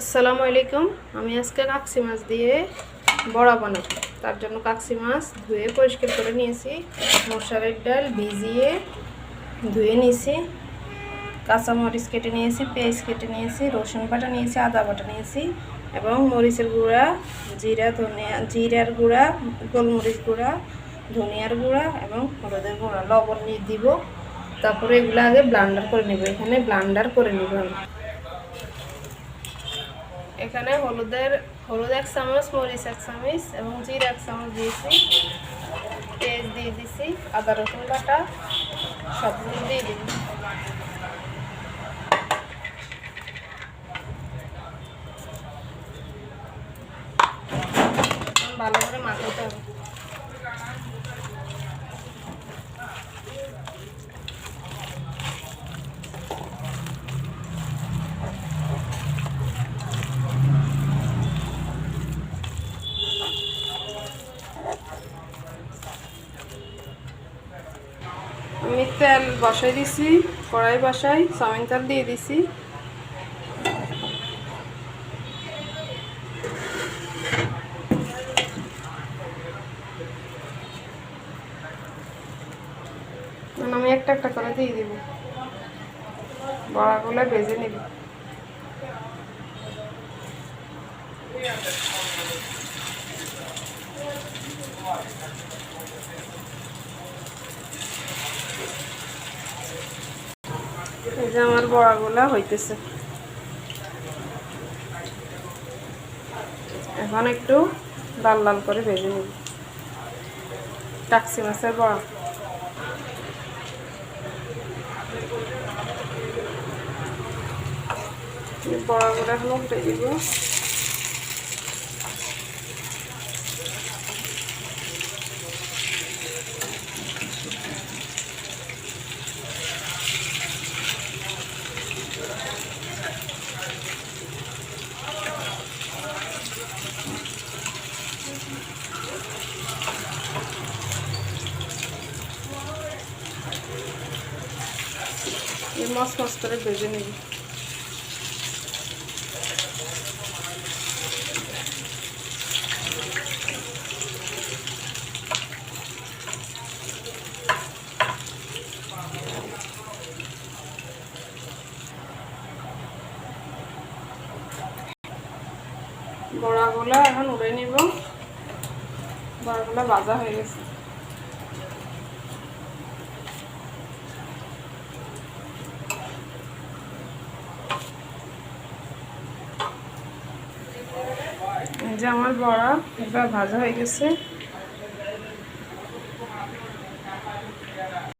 আসসালামু আলাইকুম। আমি আজকে কাকসি মাছ দিয়ে বড়া বানাবো। তার জন্য কাকসি মাছ ধুয়ে পরিষ্কার করে নিয়েছি। মশারের ডাল ভিজিয়ে ধুয়ে নিয়েছি। কাঁচামরিচ কেটে নিয়েছি, পেঁয়াজ কেটে নিয়েছি, রসুন বাটা নিয়েছি, আদা বাটা নিয়েছি এবং মরিচের গুঁড়া, জিরা, ধনিয়া, জিরার গুঁড়া, গোলমরিচ গুঁড়া, ধনিয়ার গুঁড়া এবং হলুদের গুঁড়া। লবণ নিয়ে দিব। তারপরে এগুলো আগে ব্লান্ডার করে নেব। এখানে ব্লান্ডার করে নেব এখানে হলুদের, হলুদ এক চামচ, মরিচ এক চামচ এবং জিরা এক চামচ দিয়েছি। পেঁয়াজ দিয়ে দিছি, আদা, রসুন বাটা, সবগুলো দিয়ে দিই ভালো করে মাখাতে হবে। আমি তেল বসাই দিছি, কড়াই বসাই, চাউমিন তেল দিয়ে দিছি। আমি একটা একটা করে দিয়ে দিব। বড়াগুলো ভেজে নিব। এই যে আমার বড়াগুলা হইতেছে। এখন একটু লাল লাল করে ভেজে নিব। টাকসি মাছের বড়া। বড়া গুলা এখন ভেজে দিব। এই মস মস করে ভেজে নিব। বড়াগুলো এখন উড়ে নিব। বড়াগুলো ভাজা হয়ে গেছে। যে আমার বড়া একবার ভাজা হয়ে গেছে।